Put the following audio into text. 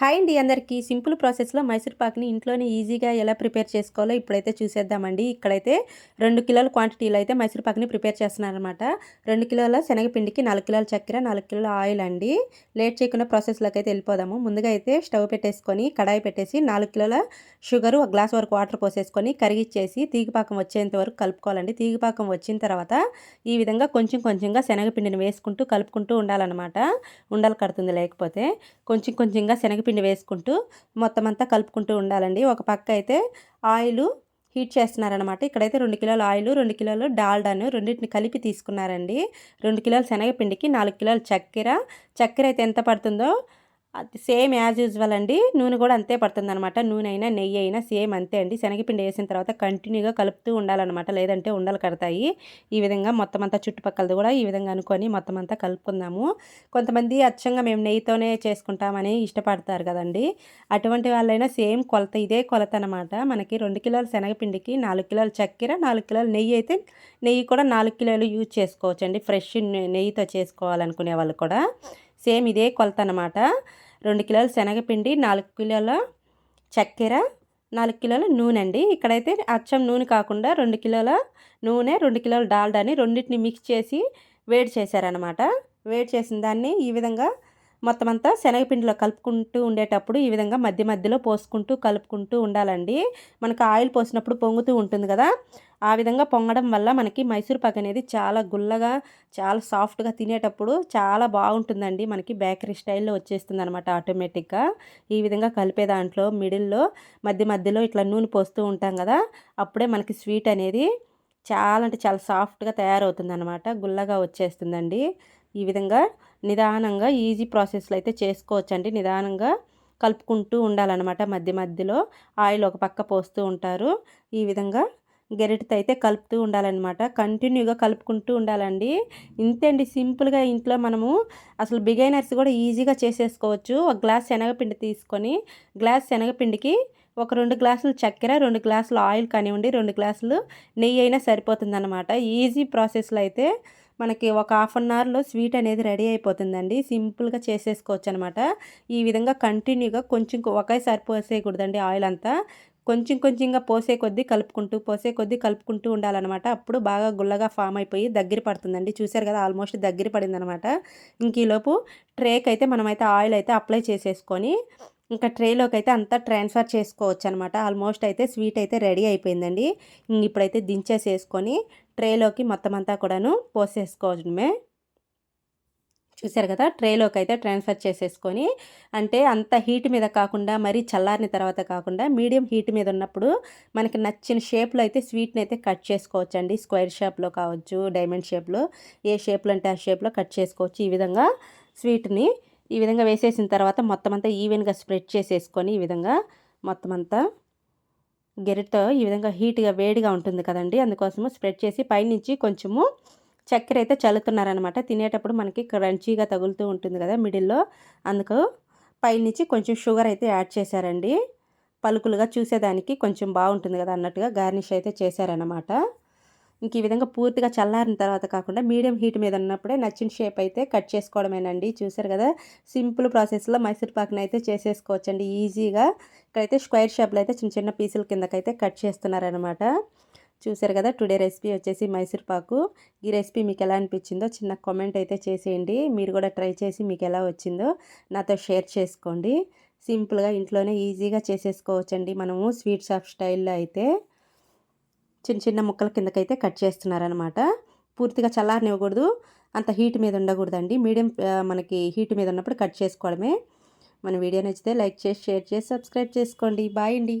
Hi అండి అందరికీ. Simple ప్రాసెస్లో మైసూర్ పాక్ని ఇంట్లోనే ఈజీగా ఎలా ప్రిపేర్ చేసుకోవాలో ఇప్పుడైతే చూసేద్దామండి. ఇక్కడైతే రెండు కిలోల క్వాంటిటీలో అయితే మైసూర్ పాక్ని ప్రిపేర్ చేస్తున్నారనమాట రెండు కిలోల శనగపిండికి నాలుగు కిలోల చక్కెర నాలుగు కిలోల ఆయిల్ అండి. లేట్ చేయకుండా ప్రాసెస్లోకి అయితే వెళ్ళిపోదాము. ముందుగా అయితే స్టవ్ పెట్టేసుకొని కడాయి పెట్టేసి నాలుగు కిలోల షుగర్ ఒక గ్లాస్ వరకు వాటర్ పోసేసుకొని కరిగిచ్చేసి తీగిపాకం వచ్చేంత వరకు కలుపుకోవాలండి. తీగిపాకం వచ్చిన తర్వాత ఈ విధంగా కొంచెం కొంచెంగా శనగపిండిని వేసుకుంటూ కలుపుకుంటూ ఉండాలన్నమాట. ఉండలు కడుతుంది లేకపోతే కొంచెం కొంచెంగా శనగపిండి పిండి వేసుకుంటూ మొత్తం అంతా కలుపుకుంటూ ఉండాలండి. ఒక పక్క అయితే ఆయిల్ హీట్ చేస్తున్నారనమాట ఇక్కడైతే రెండు కిలోల ఆయిల్ రెండు కిలోలు డాల్డాను రెండింటిని కలిపి తీసుకున్నారండి. రెండు కిలోల శనగపిండికి నాలుగు కిలోల చక్కెర. చక్కెర అయితే ఎంత పడుతుందో అది సేమ్ యాజ్ యూజువల్ అండి. నూనె కూడా అంతే పడుతుంది అనమాట నూనె అయినా నెయ్యి అయినా సేమ్ అంతే అండి. శనగపిండి వేసిన తర్వాత కంటిన్యూగా కలుపుతూ ఉండాలన్నమాట. లేదంటే ఉండలు కడతాయి. ఈ విధంగా మొత్తం అంతా చుట్టుపక్కలది కూడా ఈ విధంగా అనుకొని మొత్తం అంతా కలుపుకుందాము. కొంతమంది అచ్చంగా మేము నెయ్యితోనే చేసుకుంటామని ఇష్టపడతారు కదండి. అటువంటి వాళ్ళైనా సేమ్ కొలత ఇదే కొలత అనమాట మనకి రెండు కిలోల శనగపిండికి నాలుగు కిలోల చక్కెర నాలుగు కిలోల నెయ్యి అయితే నెయ్యి కూడా నాలుగు కిలోలు యూజ్ చేసుకోవచ్చు అండి ఫ్రెష్ నెయ్యితో చేసుకోవాలనుకునే వాళ్ళు కూడా. సేమ్ ఇదే కొలత అనమాట రెండు కిలోల శనగపిండి నాలుగు కిలోల చక్కెర నాలుగు కిలోల నూనె అండి ఇక్కడైతే అచ్చం నూనె కాకుండా రెండు కిలోల నూనె రెండు కిలోల డాల్డాని రెండింటిని మిక్స్ చేసి వేడి చేశారనమాట వేడి చేసిన దాన్ని ఈ విధంగా మొత్తం అంతా శనగపిండిలో కలుపుకుంటూ ఉండేటప్పుడు ఈ విధంగా మధ్య మధ్యలో పోసుకుంటూ కలుపుకుంటూ ఉండాలండి. మనకు ఆయిల్ పోసినప్పుడు పొంగుతూ ఉంటుంది కదా. ఆ విధంగా పొంగడం వల్ల మనకి మైసూర్ పాక్ అనేది చాలా గుల్లగా చాలా సాఫ్ట్గా తినేటప్పుడు చాలా బాగుంటుందండి. మనకి బేకరీ స్టైల్లో వచ్చేస్తుంది అనమాట ఆటోమేటిక్గా. ఈ విధంగా కలిపే దాంట్లో మిడిల్లో మధ్య మధ్యలో ఇట్లా నూనె పోస్తూ ఉంటాం కదా. అప్పుడే మనకి స్వీట్ అనేది చాలా అంటే చాలా సాఫ్ట్గా తయారవుతుంది అనమాట గుల్లగా వచ్చేస్తుందండి. ఈ విధంగా నిదానంగా ఈజీ ప్రాసెస్లో అయితే చేసుకోవచ్చండి. నిదానంగా కలుపుకుంటూ ఉండాలన్నమాట మధ్య మధ్యలో. ఆయిల్ ఒక పక్క పోస్తూ ఉంటారు. ఈ విధంగా గెరిటితో అయితే కలుపుతూ ఉండాలన్నమాట. కంటిన్యూగా కలుపుకుంటూ ఉండాలండి. ఇంతే అండి. సింపుల్గా ఇంట్లో మనము అసలు బిగైనర్స్ కూడా ఈజీగా చేసేసుకోవచ్చు. ఒక గ్లాస్ శనగపిండి తీసుకొని గ్లాస్ శనగపిండికి ఒక రెండు గ్లాసులు చక్కెర రెండు గ్లాసులు ఆయిల్ కానివ్వండి రెండు గ్లాసులు నెయ్యి అయినా సరిపోతుందన్నమాట. ఈజీ ప్రాసెస్లో అయితే మనకి ఒక హాఫ్ అన్ అవర్లో స్వీట్ అనేది రెడీ అయిపోతుందండి. సింపుల్గా చేసేసుకోవచ్చు అనమాట ఈ విధంగా కంటిన్యూగా కొంచెం ఒకేసారి పోసేయకూడదండి ఆయిల్ అంతా. కొంచెం కొంచెంగా పోసే కొద్దీ కలుపుకుంటూ పోసే కొద్దీ కలుపుకుంటూ ఉండాలన్నమాట అప్పుడు బాగా గుల్లగా ఫామ్ అయిపోయి దగ్గర పడుతుందండి. చూసారు కదా ఆల్మోస్ట్ దగ్గర పడిందనమాట. ఇంక ఈలోపు ట్రేక్ అయితే మనమైతే ఆయిల్ అయితే అప్లై చేసేసుకొని ఇంకా ట్రేలోకి అయితే అంతా ట్రాన్స్ఫర్ చేసుకోవచ్చు అనమాట ఆల్మోస్ట్ అయితే స్వీట్ అయితే రెడీ అయిపోయిందండి. ఇప్పుడైతే దించేసేసుకొని ట్రేలోకి మొత్తం అంతా కూడాను పోసేసుకోవడమే. చూసారు కదా ట్రేలోకి అయితే ట్రాన్స్ఫర్ చేసేసుకొని అంటే అంత హీట్ మీద కాకుండా మరీ చల్లారిన తర్వాత కాకుండా మీడియం హీట్ మీద ఉన్నప్పుడు మనకి నచ్చిన షేప్లో అయితే స్వీట్ని అయితే కట్ చేసుకోవచ్చు అండి స్క్వేర్ షేప్లో కావచ్చు డైమండ్ షేప్లో ఏ షేప్లో అంటే ఆ షేప్లో కట్ చేసుకోవచ్చు. ఈ విధంగా స్వీట్ని ఈ విధంగా వేసేసిన తర్వాత మొత్తం అంతా ఈవెన్గా స్ప్రెడ్ చేసేసుకొని ఈ విధంగా మొత్తం అంతా గెరిటతో ఈ విధంగా హీట్గా వేడిగా ఉంటుంది కదండి. అందుకోసము స్ప్రెడ్ చేసి పైనుంచి కొంచెము చక్కెర అయితే చల్లుతున్నారనమాట. తినేటప్పుడు మనకి క్రంచీగా తగులుతూ ఉంటుంది కదా మిడిల్లో. అందుకు పైనుంచి కొంచెం షుగర్ అయితే యాడ్ చేశారండి. పలుకులుగా చూసేదానికి కొంచెం బాగుంటుంది కదా అన్నట్టుగా గార్నిష్ అయితే చేశారనమాట. ఇంక ఈ విధంగా పూర్తిగా చల్లారిన తర్వాత కాకుండా మీడియం హీట్ మీద ఉన్నప్పుడే నచ్చిన షేప్ అయితే కట్ చేసుకోవడమేనండి. చూసారు కదా? సింపుల్ ప్రాసెస్లో మైసూర్పాక్ని అయితే చేసేసుకోవచ్చండి. ఈజీగా ఇక్కడైతే స్క్వేర్ షేప్లో అయితే చిన్న చిన్న పీసుల కిందకైతే కట్ చేస్తున్నారనమాట చూసారు కదా? టుడే రెసిపీ వచ్చేసి మైసూర్ పాకు. ఈ రెసిపీ మీకు ఎలా అనిపించిందో చిన్న కామెంట్ అయితే చేసేయండి. మీరు కూడా ట్రై చేసి మీకు ఎలా వచ్చిందో నాతో షేర్ చేసుకోండి. సింపుల్గా ఇంట్లోనే ఈజీగా చేసేసుకోవచ్చండి మనము స్వీట్ షాప్ స్టైల్లో అయితే. చిన్న చిన్న ముక్కల కిందకైతే కట్ చేస్తున్నారనమాట పూర్తిగా చల్లారనివ్వకూడదు. అంత హీట్ మీద ఉండకూడదండి. మీడియం మనకి హీట్ మీద ఉన్నప్పుడు కట్ చేసుకోవడమే. మన వీడియో నచ్చితే లైక్ చేసి షేర్ చేసి సబ్స్క్రైబ్ చేసుకోండి. బాయ్ అండి.